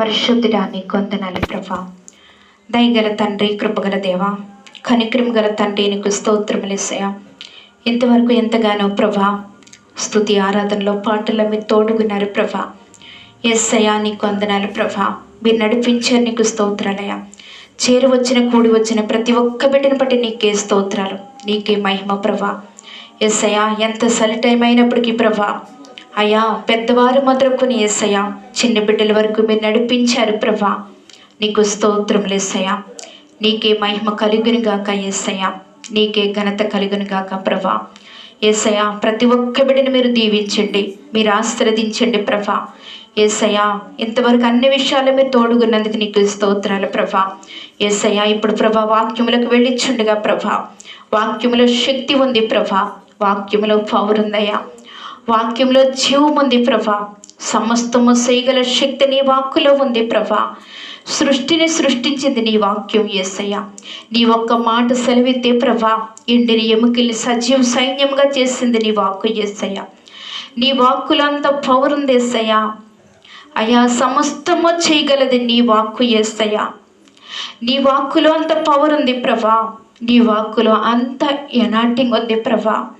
పరిశుద్ధుడా నీ కొందనాలి ప్రభా. దయగల తండ్రి కృపగల దేవ కనిక్రమ గల తండ్రి నీకు స్తోత్రములేసయ ఇంతవరకు ఎంతగానో ప్రభా స్తుతి ఆరాధనలో పాటల్లో మీరు తోడుగున్నారు ప్రభా. ఎస్సయా నీ కొందనాలు ప్రభా మీరు నడిపించారు నీకు స్తోత్రాలయ. చేరు వచ్చిన కూడి వచ్చిన ప్రతి ఒక్క బిడ్డను బట్టి నీకే స్తోత్రాలు నీకే మహిమ ప్రభా. ఎస్సయా ఎంత సలి టైం అయినప్పటికీ ప్రభా అయ్యా పెద్దవారు మొదలుకొని ఏసయ్యా చిన్న బిడ్డల వరకు మీరు నడిపించారు ప్రభా. నీకు స్తోత్రములు నీకే మహిమ కలుగును గాక ఏసయ్యా. నీకే ఘనత కలుగును గాక ప్రభా. ఏసయ్యా ప్రతి ఒక్క బిడ్డని మీరు దీవించండి మీరు ఆశ్రదించండి ప్రభా. ఏసయ్యా ఇంతవరకు అన్ని విషయాలు మీరు తోడుగున్నందుకు నీకు స్తోత్రాలు ప్రభా. ఏసయ్యా ఇప్పుడు ప్రభా వాక్యములకు వెళ్ళిచ్చుండగా ప్రభా. వాక్యములో శక్తి ఉంది ప్రభా. వాక్యములో పవర్ ఉందయ్యా. వాక్యంలో జీవం ఉంది ప్రభా. సమస్తము చేయగల శక్తి నీ వాక్కులో ఉంది ప్రభా. సృష్టిని సృష్టించింది నీ వాక్యం ఏసయ్య. నీ ఒక్క మాట సెలవితే ప్రభా ఎండిని ఎముకల్ని సజీవ సైన్యంగా చేసింది నీ వాక్కు ఏసయ్య. నీ వాక్కులంత పవర్ ఉంది ఏసయ్య. అయా సమస్తము చేయగలది నీ వాక్కు ఏసయ్య. నీ వాక్కులో అంత పవర్ ఉంది ప్రభా. నీ వాక్కులో అంత ఎనాటింగ్ ఉంది ప్రభా.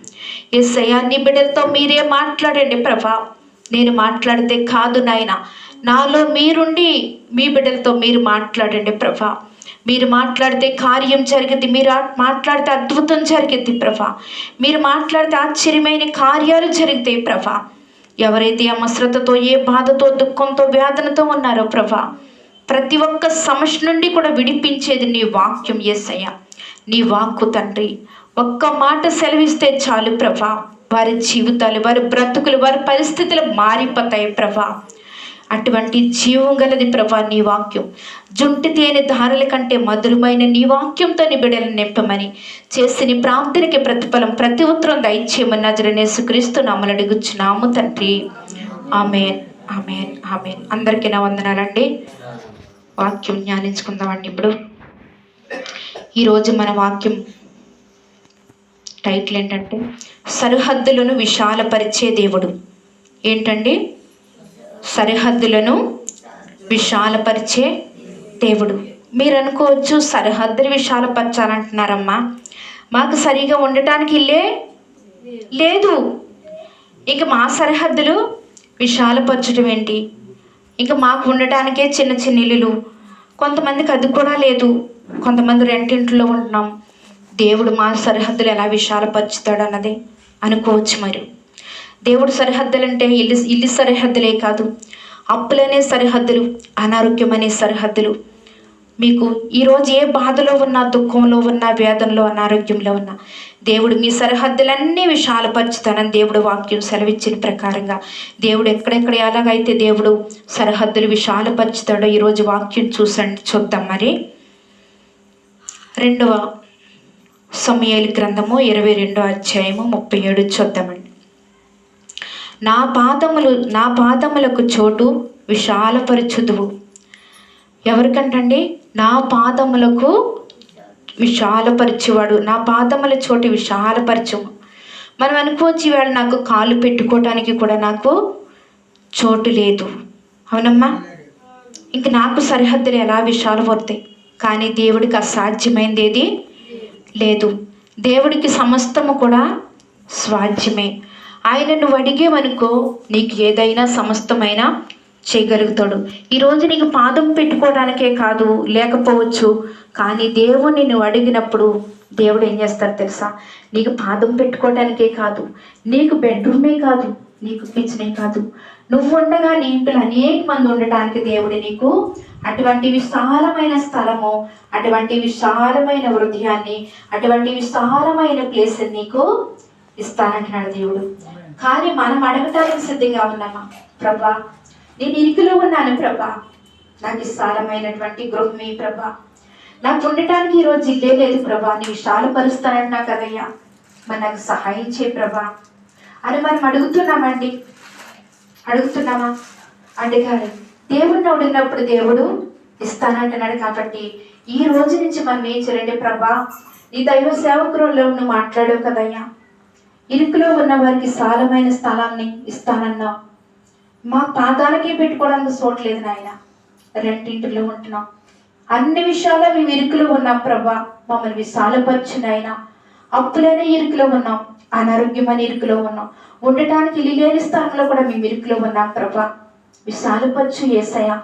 ఎస్ఐయా నీ బిడ్డలతో మీరే మాట్లాడండి ప్రభా. నేను మాట్లాడితే కాదు నాయన. నాలో మీరుండి మీ బిడ్డలతో మీరు మాట్లాడండి ప్రభా. మీరు మాట్లాడితే కార్యం జరిగింది మీరు మాట్లాడితే అద్భుతం జరిగింది ప్రభా. మీరు మాట్లాడితే ఆశ్చర్యమైన కార్యాలు జరుగుతాయి ప్రభా. ఎవరైతే అమస్రతతో ఏ బాధతో దుఃఖంతో వేదనతో ఉన్నారో ప్రభా ప్రతి ఒక్క సమస్య నుండి కూడా విడిపించేది నీ వాక్యం ఏసయ్య. నీ వాక్కు తండ్రి. ఒక్క మాట సెలవిస్తే చాలు ప్రభా. వారి జీవితాలు వారి బ్రతుకులు వారి పరిస్థితులు మారిపోతాయి ప్రభా. అటువంటి జీవం గలది ప్రభా నీ వాక్యం. జుంటి తేనె ధారల కంటే మధురమైన నీ వాక్యంతో నీ బిడ్డలను నింపమని చేసిన ప్రార్థనకి ప్రతిఫలం ప్రతి ఉత్తరం దయచేయమని నజరనేసు క్రీస్తు నామలు అడుగుచున్నాము తండ్రి. Amen amen amen. అందరికీ నా వందనాలండి. వాక్యం ధ్యానించుకుందామండి ఇప్పుడు. ఈరోజు మన వాక్యం టైటిల్ ఏంటంటే సరిహద్దులను విశాలపరిచే దేవుడు. ఏంటండి? సరిహద్దులను విశాలపరిచే దేవుడు. మీరు అనుకోవచ్చు సరిహద్దులు విశాలపరచాలంటున్నారమ్మా. మాకు సరిగా ఉండటానికి ఇల్లే లేదు. ఇక మా సరిహద్దులు విశాలపరచడం ఏంటి? ఇంకా మాకు ఉండటానికే చిన్న చిన్న ఇల్లులు. కొంతమందికి అది కూడా లేదు. కొంతమంది రెంటింట్లో ఉంటున్నాం. దేవుడు మా సరిహద్దులు ఎలా విశాలపరుచుతాడు అన్నది అనుకోవచ్చు మరి. దేవుడు సరిహద్దులు అంటే ఇల్లు ఇల్లు సరిహద్దులే కాదు అప్పులనే సరిహద్దులు అనారోగ్యం అనే సరిహద్దులు. మీకు ఈరోజు ఏ బాధలో ఉన్నా దుఃఖంలో ఉన్నా వేదనలో అనారోగ్యంలో ఉన్నా దేవుడు మీ సరిహద్దులన్నీ విశాలపరుచుతానని దేవుడు వాక్యం సెలవిచ్చిన ప్రకారంగా. దేవుడు ఎక్కడెక్కడ ఎలాగైతే దేవుడు సరిహద్దులు విశాలపరుచుతాడో ఈరోజు వాక్యం చూసండి చూద్దాం మరి. రెండవ సమయాల గ్రంథము ఇరవై రెండో అధ్యాయము ముప్పై ఏడు చూద్దామండి. నా పాదములు నా పాదములకు చోటు విశాలపరచుదువు. ఎవరికంటండి? నా పాదములకు విశాలపరిచేవాడు. నా పాదముల చోటు విశాలపరచము. మనం అనుకోవచ్చు ఇవాళ నాకు కాలు పెట్టుకోవటానికి కూడా నాకు చోటు లేదు. అవునమ్మా? ఇంక నాకు సరిహద్దులు ఎలా విశాలపడతాయి కానీ దేవుడికి అసాధ్యమైనది ఏది? లేదు. దేవుడికి సమస్తము కూడా స్వాధ్యమే. ఆయన నువ్వు అడిగేవనుకో నీకు ఏదైనా సమస్తమైనా చేయగలుగుతాడు. ఈరోజు నీకు పాదం పెట్టుకోవడానికే కాదు లేకపోవచ్చు కానీ దేవుణ్ణి నువ్వు అడిగినప్పుడు దేవుడు ఏం చేస్తాడు తెలుసా? నీకు పాదం పెట్టుకోవడానికే కాదు నీకు బెడ్రూమే కాదు నీకు కిచెనే కాదు నువ్వు ఉండగా నీ ఇంట్లో అనేక మంది ఉండటానికి దేవుడు నీకు అటువంటి విశాలమైన స్థలము అటువంటి విశాలమైన హృదయాన్ని అటువంటి విశాలమైన ప్లేస్ నీకు ఇస్తానంటున్నాడు దేవుడు. కానీ మనం అడగటానికి సిద్ధంగా ఉన్నామా? ప్రభా నేను ఇరుకులో ఉన్నాను ప్రభా. నాకు విశాలమైనటువంటి గృహమే ప్రభా. నాకు ఉండటానికి ఈరోజు ఇల్లే లేదు ప్రభా. నీ విశాలపరుస్తానంటున్నా కదయ్యా. మరి నాకు సహాయం ప్రభా. అని మనం అడుగుతున్నామండి. అడుగుతున్నామా? అడిగారు దేవుడిని అడిగినప్పుడు దేవుడు ఇస్తానంటున్నాడు కాబట్టి ఈ రోజు నుంచి మనం ఏం చేయండి ప్రభా నీ దైవ సేవకురంలో నువ్వు మాట్లాడావు కదయ్యా. ఇరుకులో ఉన్న వారికి సాలమైన స్థలాన్ని ఇస్తానన్నావు మా పాదాలకే పెట్టుకోవడానికి చోట్లేదు నాయన. రెండింటిలో ఉంటున్నాం. అన్ని విషయాల్లో మేము ఇరుకులో ఉన్నాం ప్రభా. మమ్మల్ని విశాలపరచునైనా అప్పులనే ఇరుకులో ఉన్నాం. అనారోగ్యమైన ఇరుకులో ఉన్నాం. ఉండటానికి ఇల్లు లేని స్థానంలో కూడా మేము ఇరుకులో ఉన్నాం ప్రభా. విశాలపరచు ఏసయ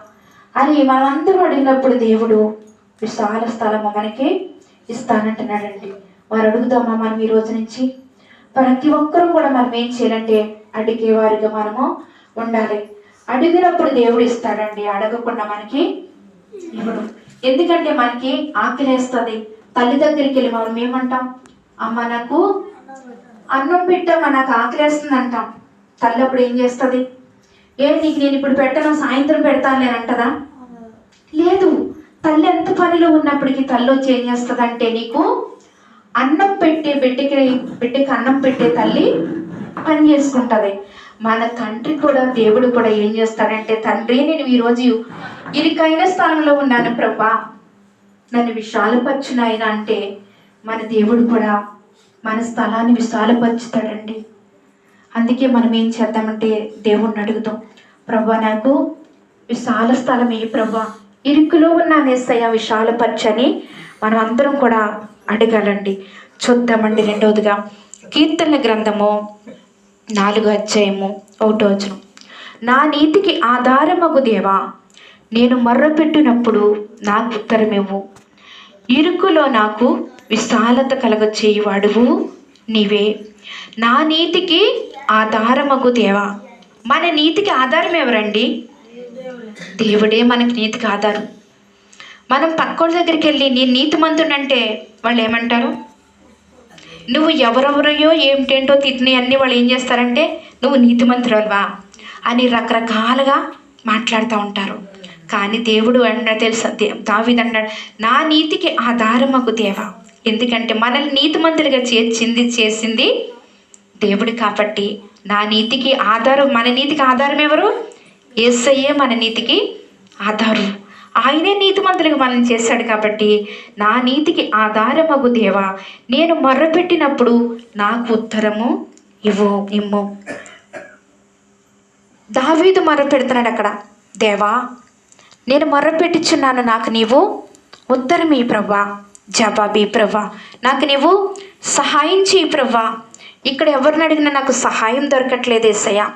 అని మనమందరూ అడిగినప్పుడు దేవుడు విశాల స్థలము మనకి ఇస్తానంటున్నాడండి. వారు అడుగుదామా మనం ఈ రోజు నుంచి? ప్రతి ఒక్కరూ కూడా మనం ఏం చేయాలంటే అడిగేవారిగా మనము ఉండాలి. అడిగినప్పుడు దేవుడు ఇస్తాడండి అడగకుండా మనకి ఇవ్వడు. ఎందుకంటే మనకి ఆకలేస్తుంది. తల్లి దగ్గరికి వెళ్ళి మనం ఏమంటాం? అమ్మ నాకు అన్నం పెట్టమ్మా మనకు ఆకలేస్తుంది అంటాం తల్లి అప్పుడు ఏం చేస్తుంది? ఏ నీకు నేను ఇప్పుడు పెట్టను సాయంత్రం పెడతాను నేను అంటదా? లేదు. తల్లి ఎంత పనిలో ఉన్నప్పటికీ తల్లి వచ్చి ఏం చేస్తుంది అంటే నీకు అన్నం పెట్టే బిడ్డకి బిడ్డకి అన్నం పెట్టే తల్లి పని చేసుకుంటుంది. మన తండ్రి కూడా దేవుడు కూడా ఏం చేస్తాడంటే తండ్రి నేను ఈరోజు ఇరుకైన స్థలంలో ఉన్నాను ప్రభా. నన్ను విశాలపరచునాయన అంటే మన దేవుడు కూడా మన స్థలాన్ని విశాలపరుచుతాడండి. అందుకే మనం ఏం చేద్దామంటే దేవుణ్ణి అడుగుతాం ప్రభా నాకు విశాల స్థలం ఏ ప్రభా. ఇరుకులో ఉన్న నేస్తయ్య విశాలపరచని మనం అందరం కూడా అడగాలండి. చూద్దామండి రెండవదిగా. కీర్తన గ్రంథము నాలుగో అధ్యాయము ఒకటో వచనం. నా నీతికి ఆధారమగు దేవా నేను మర్రపెట్టినప్పుడు నాకు ఉత్తరమివ్వు. ఇరుకులో నాకు విశాలత కలగచేయువాడువు నీవే. నా నీతికి ఆధారమగు దేవా. మన నీతికి ఆధారం ఎవరండి? దేవుడే మనకి నీతికి ఆధారం. మనం పక్కోడి దగ్గరికి వెళ్ళి నేను నీతిమంతుడంటే వాళ్ళు ఏమంటారు నువ్వు ఎవరెవరయో ఏమిటేంటో తిట్టిన అన్నీ వాళ్ళు ఏం చేస్తారంటే నువ్వు నీతిమంతురాలువా అని రకరకాలుగా మాట్లాడుతూ ఉంటారు. కానీ దేవుడు అన్నాడు తెలుసా దే అన్నాడు నా నీతికి ఆధారమకు దేవా. ఎందుకంటే మనల్ని నీతిమంతులుగా చేర్చింది చేసింది దేవుడు కాబట్టి నా నీతికి ఆధారం మన నీతికి ఆధారం ఎవరు? ఏసయ్యే మన నీతికి ఆధారం. ఆయనే నీతిమంతులుగా మనం చేశాడు కాబట్టి నా నీతికి ఆధారమగు దేవా నేను మొర్రపెట్టినప్పుడు నాకు ఉత్తరము ఇవ్వు ఇమ్ము. దావీదు మొర్రపెడుతున్నాడు అక్కడ. దేవా నేను మొర్రపెట్టుచున్నాను నాకు నీవు ఉత్తరం ఈ ప్రభా. జవాబీ ప్రభా. నాకు నీవు సహాయం చేయి ప్రభా. ఇక్కడ ఎవరిని అడిగినా నాకు సహాయం దొరకట్లేదు ఏసయ్యా.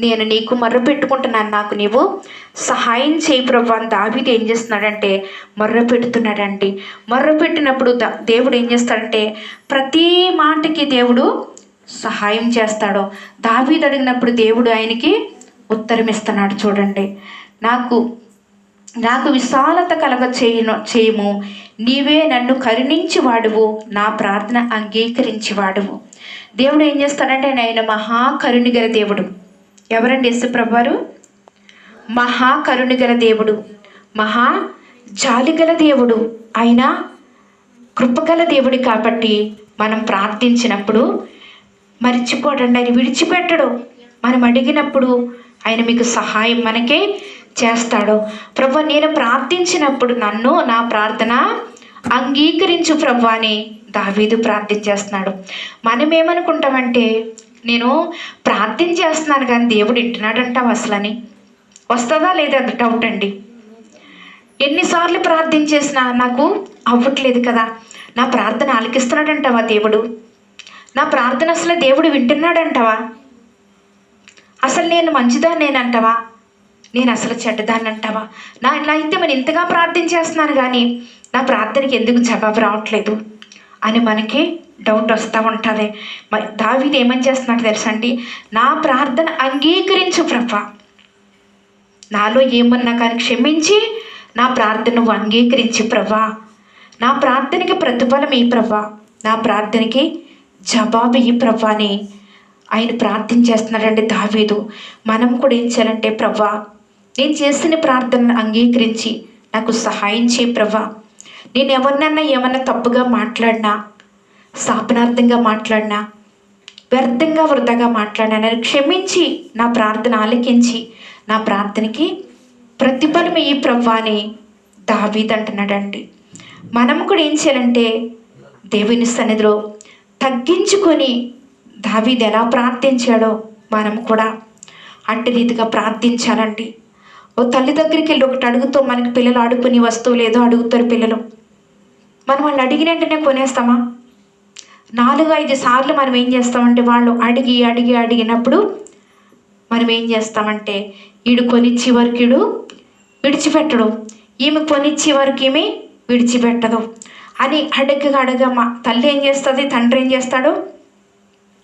నేను నీకు మర్ర పెట్టుకుంటున్నాను నాకు నీవు సహాయం చేయి ప్రభా అని దావిది ఏం చేస్తున్నాడంటే మర్ర పెడుతున్నాడండి మర్ర పెట్టినప్పుడు దేవుడు ఏం చేస్తాడంటే ప్రతి మాటకి దేవుడు సహాయం చేస్తాడు. దావీదు అడిగినప్పుడు దేవుడు ఆయనకి ఉత్తరం ఇస్తున్నాడు చూడండి. నాకు నాకు విశాలత కలగ చేయను చేయము. నీవే నన్ను కరుణించి వాడువు నా ప్రార్థన అంగీకరించి వాడువు దేవుడు ఏం చేస్తాడంటే ఆయన మహాకరుణిగల దేవుడు. ఎవరండి యశుప్రభారు మహాకరుణిగల దేవుడు. మహా జాలిగల దేవుడు. ఆయన కృపగల దేవుడు కాబట్టి మనం ప్రార్థించినప్పుడు మరిచిపోడండి ఆయన విడిచిపెట్టడు. మనం అడిగినప్పుడు ఆయన మీకు సహాయం మనకే చేస్తాడు. ప్రభు నేను ప్రార్థించినప్పుడు నన్ను నా ప్రార్థన అంగీకరించు ప్రభు అని దావీదు ప్రార్థించేస్తున్నాడు. మనం ఏమనుకుంటామంటే నేను ప్రార్థన చేస్తున్నాను కానీ దేవుడు వింటున్నాడంటావు అసలని? వస్తుందా లేదా అది డౌట్ అండి? ఎన్నిసార్లు ప్రార్థన చేసినా నాకు అవ్వట్లేదు కదా. నా ప్రార్థన ఆలకిస్తున్నాడంటావా దేవుడు? నా ప్రార్థన అసలు దేవుడు వింటున్నాడంటావా? అసలు నేను మంచిదా నేనంటావా నేను అసలు చెడ్డదాన్ని అంటావా? నా ఇలా అయితే మనం ఇంతగా ప్రార్థన చేస్తున్నాను కానీ నా ప్రార్థనకి ఎందుకు జవాబు రావట్లేదు? అని మనకి డౌట్ వస్తూ ఉంటుంది. మరి దావీది ఏమని చేస్తున్నాడు తెలుసా అండి నా ప్రార్థన అంగీకరించు ప్రభా. నాలో ఏమన్నా కానీ క్షమించి నా ప్రార్థన నువ్వు అంగీకరించి ప్రభా. నా ప్రార్థనకి ప్రతిఫలం ఈ ప్రభా. నా ప్రార్థనకి జవాబు ఈ ప్రభా అని ఆయన ప్రార్థన చేస్తున్నాడండి దావీదు. మనం కూడా ఏం చేయాలంటే ప్రభా నేను చేసిన ప్రార్థనను అంగీకరించి నాకు సహాయం చేయి ప్రభా. నేను ఎవరినన్నా ఏమన్నా తప్పుగా మాట్లాడినా శాపనార్థంగా మాట్లాడినా వ్యర్థంగా వృధాగా మాట్లాడినా నన్ను క్షమించి నా ప్రార్థన ఆలకించి నా ప్రార్థనకి ప్రతిఫలం ఈ ప్రభా అని దావీద్ అంటున్నాడండి. మనం కూడా ఏం చేయాలంటే దేవుని సన్నిధిలో తగ్గించుకొని దావీద్ ఎలా ప్రార్థించాడో మనం కూడా అట్టి రీతిగా ప్రార్థించాలండి. ఓ తల్లి దగ్గరికి వెళ్ళి ఒకటి అడుగుతో మనకి పిల్లలు ఆడుకునే వస్తువులు ఏదో అడుగుతారు పిల్లలు. మనం వాళ్ళు అడిగిన వెంటనే కొనేస్తామా? నాలుగు ఐదు సార్లు మనం ఏం చేస్తామంటే వాళ్ళు అడిగి అడిగి అడిగినప్పుడు మనం ఏం చేస్తామంటే ఈడు కొనిచ్చి వరకు ఈడు విడిచిపెట్టడు. ఈమె కొనిచ్చి వరకు ఈమె విడిచిపెట్టదు. అని అడగగా అడగ మా తల్లి ఏం చేస్తుంది తండ్రి ఏం చేస్తాడు?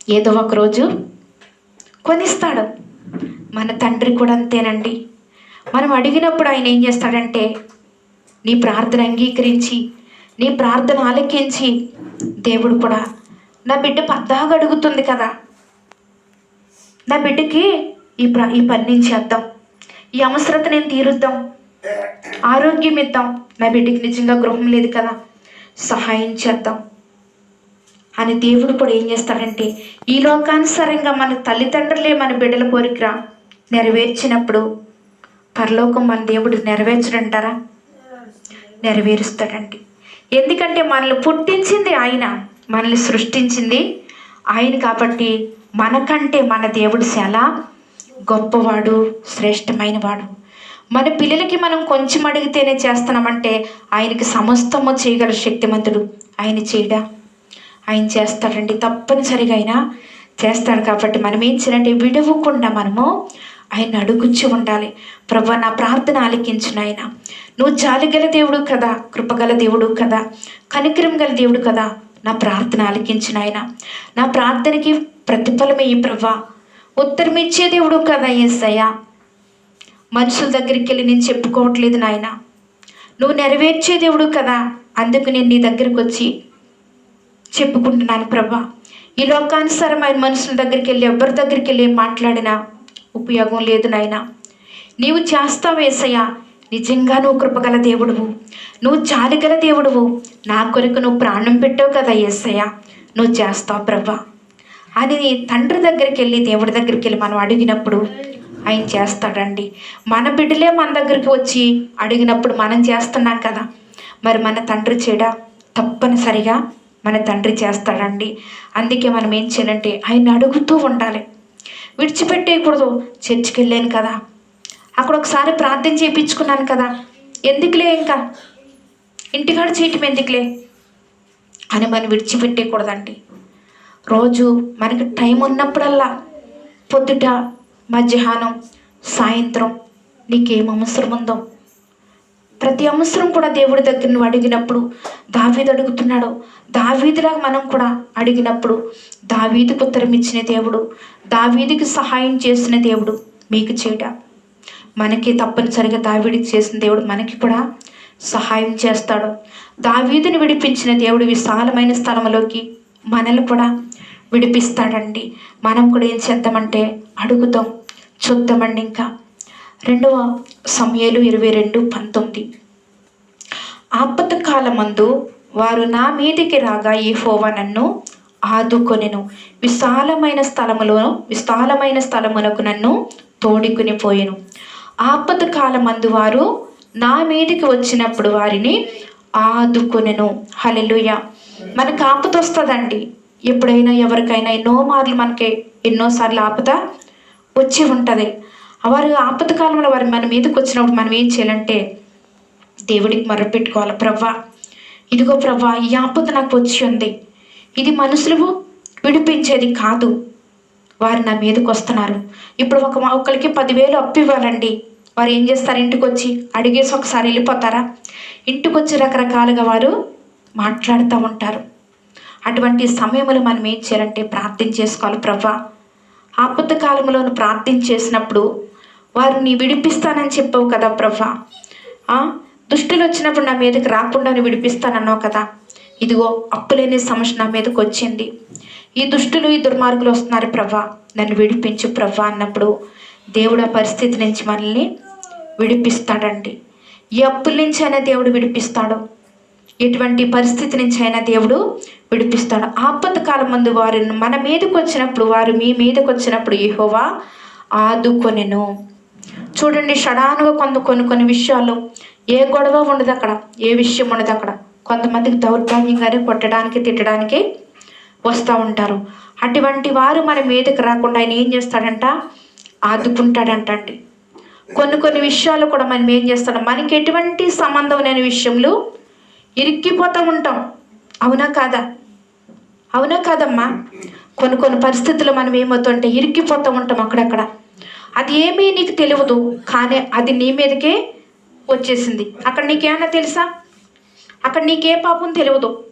ఏదో ఒక రోజు కొనిస్తాడు. మన తండ్రి కూడా అంతేనండి. మనం అడిగినప్పుడు ఆయన ఏం చేస్తాడంటే నీ ప్రార్థన అంగీకరించి నీ ప్రార్థన ఆలకించి దేవుడు కూడా నా బిడ్డ పద్దాగా అడుగుతుంది కదా. నా బిడ్డకి ఈ ప్ర ఈ పని నుంచి చేద్దాం. ఈ అవసరత నేను తీరుద్దాం. ఆరోగ్యం ఇద్దాం. నా బిడ్డకి నిజంగా గృహం లేదు కదా. సహాయం చేద్దాం. అని దేవుడు కూడా ఏం చేస్తాడంటే ఈ లోకానుసారంగా మన తల్లిదండ్రులే మన బిడ్డల కోరిక నెరవేర్చినప్పుడు పరలోకం మన దేవుడు నెరవేర్చడంటారా? నెరవేరుస్తాడండి. ఎందుకంటే మనల్ని పుట్టించింది ఆయన మనల్ని సృష్టించింది ఆయన కాబట్టి మనకంటే మన దేవుడు చాలా గొప్పవాడు శ్రేష్టమైన వాడు మన పిల్లలకి మనం కొంచెం అడిగితేనే చేస్తున్నామంటే ఆయనకి సమస్తము చేయగల శక్తిమంతుడు ఆయన చేయడా? ఆయన చేస్తాడండి. తప్పనిసరిగా ఆయన చేస్తాడు కాబట్టి మనం ఏం చేయాలంటే విడవకుండా మనము ఆయన అడుగుచ్చి ఉండాలి. ప్రభా నా ప్రార్థన ఆలకించిన ఆయన నువ్వు జాలిగల దేవుడు కదా కృపగల దేవుడు కదా కనికరం గల దేవుడు కదా నా ప్రార్థన ఆలకించిన ఆయన నా ప్రార్థనకి ప్రతిఫలమే ఈ ప్రభా. ఉత్తరం ఇచ్చే దేవుడు కదా ఏసయ్యా. మనుషుల దగ్గరికి వెళ్ళి నేను చెప్పుకోవట్లేదు నాయన. నువ్వు నెరవేర్చే దేవుడు కదా అందుకు నేను నీ దగ్గరికి వచ్చి చెప్పుకుంటున్నాను ప్రభా. ఈ లోకానుసారమైన మనుషుల దగ్గరికి వెళ్ళి ఎవరి దగ్గరికి వెళ్ళి మాట్లాడినా ఉపయోగం లేదు నాయన. నీవు చేస్తావు నిజంగా నువ్వు కృపగల దేవుడువు. నువ్వు చాలిగల దేవుడువు. నా కొరకు నువ్వు ప్రాణం పెట్టావు కదా ఏసయ్యా. నువ్వు చేస్తావు ప్రభా అని తండ్రి దగ్గరికి వెళ్ళి దేవుడి దగ్గరికి వెళ్ళి మనం అడిగినప్పుడు ఆయన చేస్తాడండి. మన బిడ్డలే మన దగ్గరికి వచ్చి అడిగినప్పుడు మనం చేస్తున్నాం కదా. మరి మన తండ్రి చెడ తప్పనిసరిగా మన తండ్రి చేస్తాడండి. అందుకే మనం ఏం చేయాలంటే ఆయన అడుగుతూ ఉండాలి. విడిచిపెట్టేయకూడదు. చర్చికి వెళ్ళాను కదా. అక్కడ ఒకసారి ప్రార్థన చేయించుకున్నాను కదా. ఎందుకులే ఇంకా? ఇంటికాడ చేయటం ఎందుకులే? అని మనం విడిచిపెట్టేయకూడదండి. రోజు మనకి టైం ఉన్నప్పుడల్లా పొద్దుట మధ్యాహ్నం సాయంత్రం నీకేం అవసరం ఉందో ప్రతి అవసరం కూడా దేవుడి దగ్గర నువ్వు అడిగినప్పుడు దావీదు అడుగుతున్నాడు. దావీదిలాగా మనం కూడా అడిగినప్పుడు దావీదుకు ఉత్తరం ఇచ్చిన దేవుడు దావీదికి సహాయం చేసిన దేవుడు మీకు చేయట మనకి తప్పనిసరిగా దావీడికి చేసిన దేవుడు మనకి కూడా సహాయం చేస్తాడు. దావీదుని విడిపించిన దేవుడు విశాలమైన స్థలంలోకి మనల్ని కూడా విడిపిస్తాడండి. మనం కూడా ఏం చేద్దామంటే అడుగుతాం చూద్దామండి ఇంకా. రెండవ సమయాలు ఇరవై రెండు పంతొమ్మిది. ఆపత కాలమందు వారు నా మీదికి రాగా యెహోవా నన్ను ఆదుకొనెను. విశాలమైన స్థలములో విశాలమైన స్థలమునకు నన్ను తోడుకుని పోయెను. ఆపద కాలమందు వారు నా మీదికి వచ్చినప్పుడు వారిని ఆదుకొనెను. హలెలుయ మనకు ఆపద వస్తుందండి. ఎప్పుడైనా ఎవరికైనా ఎన్నో మార్లు మనకి ఎన్నోసార్లు ఆపద వచ్చి ఉంటుంది. వారు ఆపద కాలంలో వారు మన మీదకి వచ్చినప్పుడు మనం ఏం చేయాలంటే దేవుడికి మొరపెట్టుకోవాలి ప్రవ్వా ఇదిగో ప్రవ్వా ఈ ఆపద నాకు వచ్చి ఉంది. ఇది మనుషులు విడిపించేది కాదు. వారు నా మీదకి వస్తున్నారు. ఇప్పుడు ఒక ఒకరికి పదివేలు అప్పు ఇవ్వాలండి. వారు ఏం చేస్తారు? ఇంటికి వచ్చి అడిగేసి ఒకసారి వెళ్ళిపోతారా? ఇంటికి వచ్చి రకరకాలుగా వారు మాట్లాడుతూ ఉంటారు. అటువంటి సమయంలో మనం ఏం చేయాలంటే ప్రార్థన చేసుకోవాలి. ప్రవ్వా ఆపద కాలంలో ప్రార్థన చేసినప్పుడు వారిని విడిపిస్తానని చెప్పావు కదా ప్రభా. దుష్టులు వచ్చినప్పుడు నా మీదకి రాకుండా విడిపిస్తానన్నావు కదా. ఇదిగో అప్పులేని సమస్య నా మీదకి వచ్చింది. ఈ దుష్టులు ఈ దుర్మార్గులు వస్తున్నారు ప్రభా. నన్ను విడిపించు ప్రభా అన్నప్పుడు దేవుడు ఆ పరిస్థితి నుంచి మనల్ని విడిపిస్తాడండి. ఈ అప్పుల నుంచి అయినా దేవుడు విడిపిస్తాడు. ఎటువంటి పరిస్థితి నుంచి అయినా దేవుడు విడిపిస్తాడు. ఆపద కాలం ముందు వారు మన మీదకి వచ్చినప్పుడు వారు మీ మీదకి వచ్చినప్పుడు యహోవా ఆదుకొనెను. చూడండి షడానుగా కొంత కొన్ని కొన్ని విషయాలు. ఏ గొడవ ఉండదు అక్కడ ఏ విషయం ఉండదు అక్కడ కొంతమందికి దౌర్భాగ్యంగానే కొట్టడానికి తిట్టడానికి వస్తూ ఉంటారు. అటువంటి వారు మన మీదకి రాకుండా ఆయన ఏం చేస్తాడంట? ఆదుకుంటాడంటండి కొన్ని కొన్ని విషయాలు కూడా మనం ఏం చేస్తాడు మనకి ఎటువంటి సంబంధం లేని విషయంలో ఇరిక్కిపోతూ ఉంటాం. అవునా కాదా? అవునా కాదమ్మా? కొన్ని కొన్ని పరిస్థితుల్లో మనం ఏమవుతుంటే ఇరిక్కిపోతూ ఉంటాం అక్కడక్కడ. అది ఏమీ నీకు తెలియదు కానీ అది నీ మీదకే వచ్చేసింది. అక్కడ నీకేమన్నా తెలుసా? అక్కడ నీకే పాపం తెలియదు.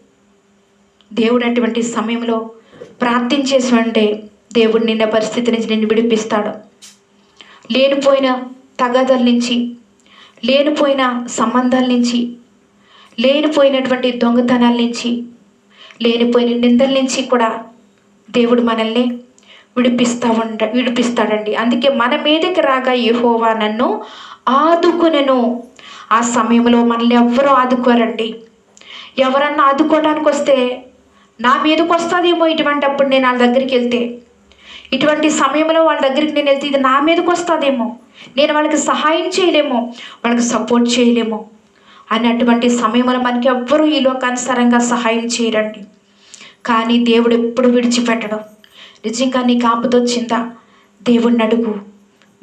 దేవుడు అటువంటి సమయంలో ప్రార్థించేసంటే దేవుడు నిన్న పరిస్థితి నుంచి నిన్ను విడిపిస్తాడు. లేనిపోయిన తగాదల నుంచి లేనిపోయిన సంబంధాల నుంచి లేనిపోయినటువంటి దొంగతనాల నుంచి లేనిపోయిన నిందల నుంచి కూడా దేవుడు మనల్ని విడిపిస్తా ఉండ విడిపిస్తాడండి. అందుకే మన మీదకి రాగా యహోవా నన్ను ఆదుకునెను. ఆ సమయంలో మనల్ని ఎవ్వరూ ఆదుకోరండి. ఎవరన్నా ఆదుకోవడానికి వస్తే నా మీదకి వస్తుందేమో ఇటువంటి అప్పుడు నేను వాళ్ళ దగ్గరికి వెళ్తే. ఇటువంటి సమయంలో వాళ్ళ దగ్గరికి నేను వెళ్తే ఇది నా మీదకి వస్తుందేమో నేను వాళ్ళకి సహాయం చేయలేమో వాళ్ళకి సపోర్ట్ చేయలేమో అన్నటువంటి సమయంలో మనకి ఎవ్వరూ ఈ లోకానుసారంగా సహాయం చేయరండి. కానీ దేవుడు ఎప్పుడు విడిచిపెట్టడం. నిజంగా నీకు ఆపద దేవుడిని అడుగు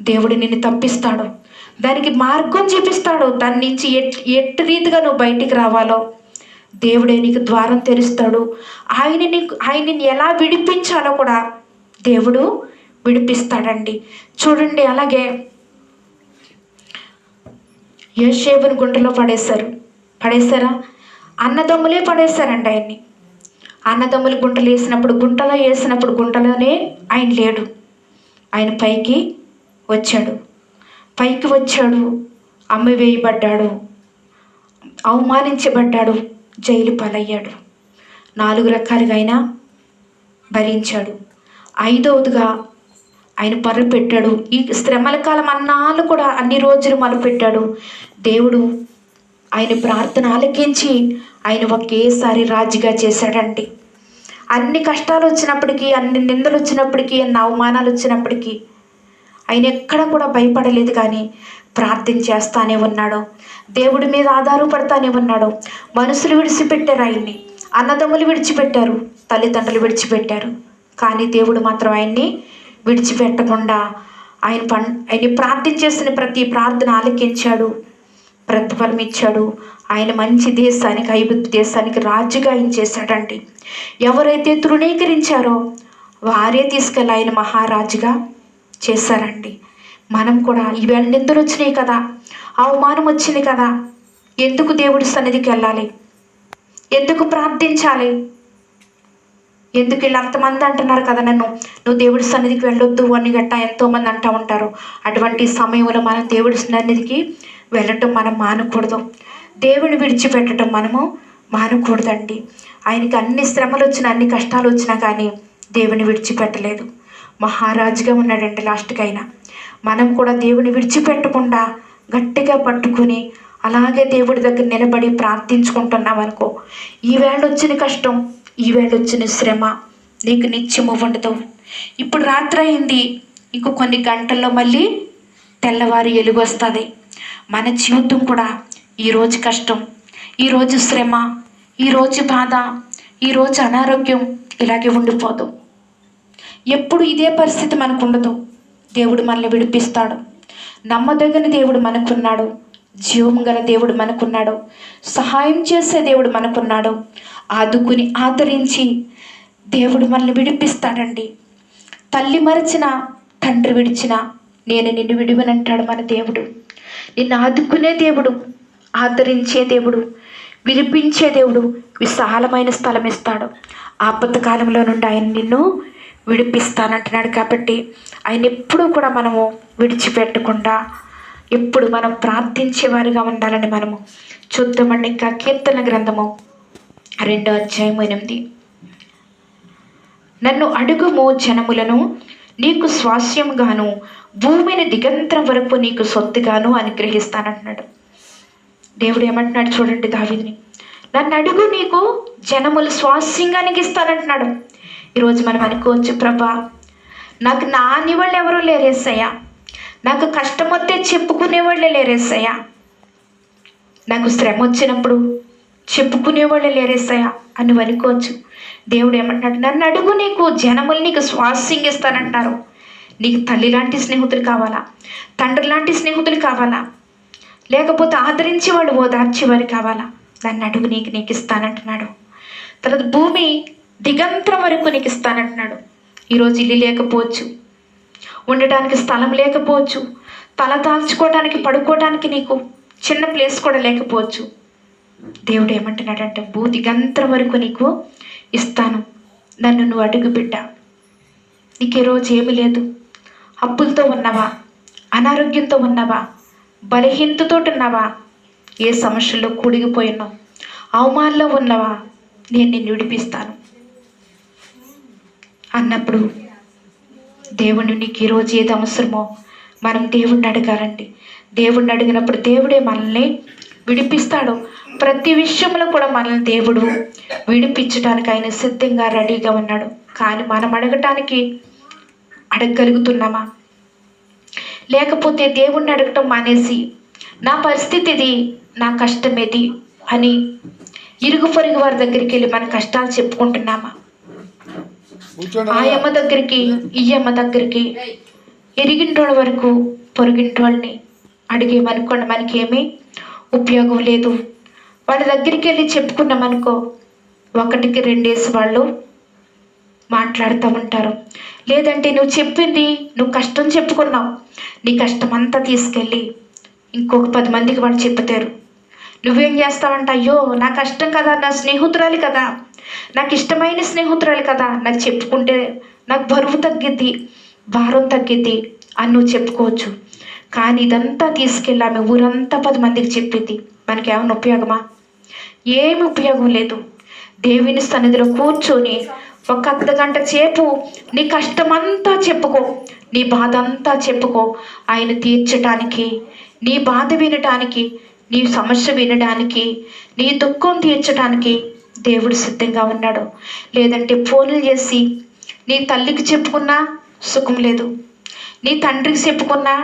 దేవుడు నిన్ను తప్పిస్తాడు. దానికి మార్గం చూపిస్తాడు. దాని నుంచి ఎట్ ఎట్టి రీతిగా నువ్వు బయటికి రావాలో. దేవుడే నీకు ద్వారం తెరుస్తాడు. ఆయన నీకు ఆయనని ఎలా విడిపించాలో కూడా దేవుడు విడిపిస్తాడండి. చూడండి అలాగే యోషేపుని గుంటలో పడేశారు. పడేశారా? అన్నదమ్ములే పడేశారండి ఆయన్ని. అన్నదమ్ములు గుంటలు వేసినప్పుడు గుంటలో వేసినప్పుడు గుంటలోనే ఆయన లేడు. ఆయన పైకి వచ్చాడు. పైకి వచ్చాడు. అమ్మి వేయబడ్డాడు. అవమానించబడ్డాడు. జైలు పాలయ్యాడు. నాలుగు రకాలుగా ఆయన భరించాడు. ఐదవదిగా ఆయన పర్రు పెట్టాడు. ఈ శ్రమల కాలం అన్నాళ్ళు కూడా అన్ని రోజులు మొదలుపెట్టాడు దేవుడు ఆయన ప్రార్థన ఆలకించి ఆయన ఒకేసారి రాజుగా చేశాడండి అన్ని కష్టాలు వచ్చినప్పటికీ అన్ని నిందలు వచ్చినప్పటికీ అన్ని అవమానాలు వచ్చినప్పటికీ ఆయన ఎక్కడ కూడా భయపడలేదు కానీ ప్రార్థన చేస్తానే ఉన్నాడు. దేవుడి మీద ఆధారపడతానే ఉన్నాడు. మనుషులు విడిచిపెట్టారు ఆయన్ని. అన్నదమ్ములు విడిచిపెట్టారు. తల్లిదండ్రులు విడిచిపెట్టారు. కానీ దేవుడు మాత్రం ఆయన్ని విడిచిపెట్టకుండా ఆయన పన్ ఆయన ప్రార్థన చేసిన ప్రతి ప్రార్థన ఆలకించాడు. ప్రతిఫలం ఇచ్చాడు. ఆయన మంచి దేశానికి ఐబుద్ధి దేశానికి రాజుగా ఆయన చేశాడండి ఎవరైతే తృణీకరించారో వారే తీసుకెళ్ళి ఆయన మహారాజుగా చేశారండి. మనం కూడా ఇవన్నీ నిందలు వచ్చినాయి కదా? అవమానం వచ్చింది కదా? ఎందుకు దేవుడి సన్నిధికి వెళ్ళాలి? ఎందుకు ప్రార్థించాలి? ఎందుకు వీళ్ళు అంతమంది అంటున్నారు కదా నన్ను? నువ్వు దేవుడి సన్నిధికి వెళ్ళొద్దు అని గట్టా ఎంతోమంది అంటూ ఉంటారు. అటువంటి సమయంలో మనం దేవుడి సన్నిధికి వెళ్ళటం మనం మానకూడదు. దేవుని విడిచిపెట్టడం మనము మానకూడదండి. ఆయనకి అన్ని శ్రమలు వచ్చినా అన్ని కష్టాలు వచ్చినా కానీ దేవుని విడిచిపెట్టలేదు. మహారాజుగా ఉన్నాడండి లాస్ట్కి అయినా మనం కూడా దేవుని విడిచిపెట్టకుండా గట్టిగా పట్టుకుని అలాగే దేవుడి దగ్గర నిలబడి ప్రార్థించుకుంటున్నాం అనుకో ఈవేళ వచ్చిన కష్టం ఈవేళ వచ్చిన శ్రమ నీకు నిత్యము ఉండదు ఇప్పుడు రాత్రి అయింది. ఇంకో కొన్ని గంటల్లో మళ్ళీ తెల్లవారు ఎలుగు వస్తుంది మన జీవితం కూడా ఈరోజు కష్టం ఈరోజు శ్రమ ఈరోజు బాధ ఈరోజు అనారోగ్యం ఇలాగే ఉండిపోదు. ఎప్పుడు ఇదే పరిస్థితి మనకు ఉండదు దేవుడు మనల్ని విడిపిస్తాడు. నమ్మదగిన దేవుడు మనకున్నాడు. జీవం గల దేవుడు మనకున్నాడు. సహాయం చేసే దేవుడు మనకున్నాడు. ఆదుకుని ఆదరించి దేవుడు మనల్ని విడిపిస్తాడండి. తల్లి మరచిన తండ్రి విడిచిన నేను నిన్ను విడివనంటాడు మన దేవుడు. నిన్ను ఆదుకునే దేవుడు ఆదరించే దేవుడు విడిపించే దేవుడు విశాలమైన స్థలం ఇస్తాడు. ఆపత్కాలంలో నుండి ఆయన నిన్ను విడిపిస్తానంటున్నాడు కాబట్టి ఆయన ఎప్పుడూ కూడా మనము విడిచిపెట్టకుండా ఎప్పుడు మనం ప్రార్థించేవారుగా ఉండాలని మనము చూద్దామండి. ఇంకా కీర్తన గ్రంథము రెండో అధ్యాయం ఎనిమిది. నన్ను అడుగుము జనములను నీకు స్వాస్యంగాను భూమిని దిగంతరం వరకు నీకు సొత్తుగాను అనుగ్రహిస్తానంటున్నాడు. దేవుడు ఏమంటున్నాడు చూడండి దావిదిని. నన్ను అడుగు నీకు జనములు స్వాస్యంగానికి ఇస్తానంటున్నాడు. ఈరోజు మనం అనుకోవచ్చు ప్రభా నాకు నాని వాళ్ళు ఎవరూ లేరేసయ్యా నాకు కష్టం వస్తే చెప్పుకునే వాళ్ళే లేరేసయ్యా నాకు శ్రమ వచ్చినప్పుడు చెప్పుకునే వాళ్ళే లేరేసయ్యా అని నువ్వు అనుకోవచ్చు. దేవుడు ఏమంటున్నాడు నన్ను అడుగు నీకు జనములు నీకు స్వాస్యంగిస్తానంటారు నీకు తల్లి లాంటి స్నేహితులు కావాలా? తండ్రి లాంటి స్నేహితులు కావాలా? లేకపోతే ఆదరించి వాళ్ళు ఓదార్చేవారు కావాలా? దాన్ని అడుగు నీకు నీకు ఇస్తానంటున్నాడు. తర్వాత భూమి దిగంతరం వరకు నీకు ఇస్తానంటున్నాడు. ఈరోజు ఇల్లు లేకపోవచ్చు. ఉండటానికి స్థలం లేకపోవచ్చు. తల తాల్చుకోవడానికి పడుకోవడానికి నీకు చిన్న ప్లేస్ కూడా లేకపోవచ్చు. దేవుడు ఏమంటున్నాడంటే భూ దిగంతరం వరకు నీకు ఇస్తాను. నన్ను నువ్వు అడుగు బిడ్డ. నీకు ఏ రోజు ఏమీ లేదు. అప్పులతో ఉన్నావా? అనారోగ్యంతో ఉన్నావా? బలహీనతతో ఉన్నావా ఏ సమస్యల్లో కూడిగిపోయినావు అవమానంలో ఉన్నావా? నేను నిన్ను విడిపిస్తాను. అన్నప్పుడు దేవుడు నీకు ఈరోజు ఏది అవసరమో మనం దేవుణ్ణి అడగాలండి. దేవుణ్ణి అడిగినప్పుడు దేవుడే మనల్ని విడిపిస్తాడు. ప్రతి విషయంలో కూడా మనల్ని దేవుడు విడిపించడానికి ఆయన సిద్ధంగా రెడీగా ఉన్నాడు. కానీ మనం అడగటానికి అడగగలుగుతున్నామా? లేకపోతే దేవుణ్ణి అడగటం మానేసి నా పరిస్థితి ఇది నా కష్టం ఇది అని ఇరుగు పొరుగు వారి దగ్గరికి వెళ్ళి మన కష్టాలు చెప్పుకుంటున్నామా? కూర్చోండి ఆ అమ్మ దగ్గరికి ఈ అమ్మ దగ్గరికి ఎరిగింటోళ్ళ వరకు పొరుగింటోళ్ళని అడిగేమనుకోండి మనకేమీ ఉపయోగం లేదు. వాళ్ళ దగ్గరికి వెళ్ళి చెప్పుకున్నామనుకో ఒకటికి రెండేసి వాళ్ళు మాట్లాడుతూ ఉంటారు. లేదంటే నువ్వు చెప్పింది నువ్వు కష్టం చెప్పుకున్నావు. నీ కష్టం అంతా తీసుకెళ్ళి ఇంకొక పది మందికి వాడు చెప్తారు నువ్వేం చేస్తావంట అయ్యో నా కష్టం కదా నా స్నేహితురాలి కదా. నాకు ఇష్టమైన స్నేహితురాలి కదా. నాకు చెప్పుకుంటే నాకు బరువు తగ్గిద్ది భారం తగ్గిద్ది అని నువ్వు చెప్పుకోవచ్చు. కానీ ఇదంతా తీసుకెళ్ళి ఆమె ఊరంతా పది మందికి చెప్పింది మనకి ఏమైనా ఉపయోగమా? ఏమి ఉపయోగం లేదు. దేవుని సన్నిధిలో కూర్చొని ఒక అర్ధ గంట సేపు నీ కష్టమంతా చెప్పుకో నీ బాధ అంతా చెప్పుకో. ఆయన తీర్చటానికి నీ బాధ వినటానికి నీ సమస్య వినడానికి నీ దుఃఖం తీర్చడానికి దేవుడు సిద్ధంగా ఉన్నాడు. లేదంటే ఫోన్లు చేసి నీ తల్లికి చెప్పుకున్నా సుఖం లేదు. నీ తండ్రికి చెప్పుకున్నా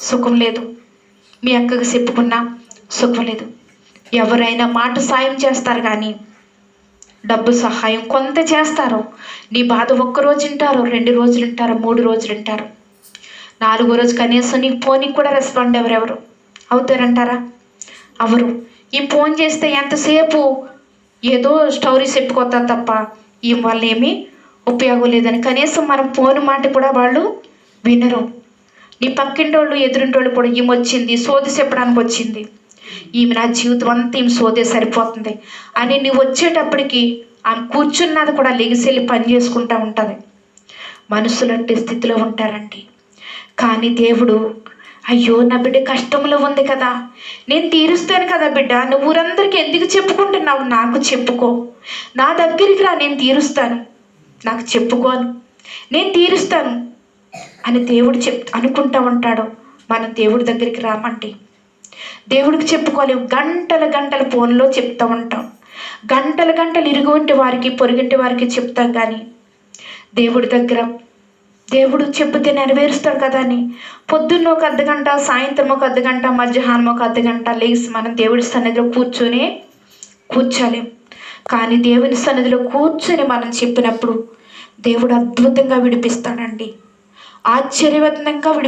సుఖం లేదు. మీ అక్కకి చెప్పుకున్నా సుఖం లేదు. ఎవరైనా మాట సాయం చేస్తారు కానీ డబ్బు సహాయం కొంత చేస్తారు? నీ బాధ ఒక్క రోజు వింటారు? రెండు రోజులు వింటారు? మూడు రోజులు వింటారు? నాలుగో రోజు కనీసం నీకు ఫోన్కి కూడా రెస్పాండ్ ఎవరెవరు? అవుతారంటారా? అవరు ఈ ఫోన్ చేస్తే ఎంతసేపు ఏదో స్టోరీస్ చెప్పుకోతారు తప్ప ఈ వల్ల ఏమీ ఉపయోగం లేదని కనీసం మనం ఫోన్ మాట కూడా వాళ్ళు వినరు. నీ పక్కింటోళ్ళు ఎదురింటోళ్ళు కూడా ఈమె వచ్చింది సోది చెప్పడానికి వచ్చింది. ఈమె నా జీవితం అంతా ఈమె సోదే సరిపోతుంది అని నువ్వు వచ్చేటప్పటికి ఆమె కూర్చున్నది కూడా లెగిసెళ్ళి పని చేసుకుంటూ ఉంటుంది. మనుషులంటే స్థితిలో ఉంటారండి. కానీ దేవుడు అయ్యో నా బిడ్డ కష్టంలో ఉంది కదా. నేను తీరుస్తాను కదా బిడ్డ. నువ్వు ఊరందరికీ ఎందుకు చెప్పుకుంటున్నావు? నాకు చెప్పుకో. నా దగ్గరికి రా నేను తీరుస్తాను. నాకు చెప్పుకోను నేను తీరుస్తాను అని దేవుడు చెప్ అనుకుంటా ఉంటాడు. మనం దేవుడి దగ్గరికి రామండి దేవుడికి చెప్పుకోలేము గంటల గంటల ఫోన్లో చెప్తూ ఉంటాం. గంటల గంటలు ఇరుగుంటి వారికి పొరుగింటి వారికి చెప్తాం కానీ దేవుడి దగ్గర దేవుడు చెప్తే నెరవేరుస్తాడు కదా అని. పొద్దున్న ఒక అర్ధ గంట సాయంత్రం ఒక అర్ధ గంట మధ్యాహ్నం ఒక అర్ధ గంట లేచి మనం దేవుడి సన్నిధిలో కూర్చొని కూర్చోలేం. కానీ దేవుని సన్నిధిలో కూర్చొని మనం చెప్పినప్పుడు దేవుడు అద్భుతంగా విడిపిస్తాడండి. ఆశ్చర్యవంతంగా విడిపి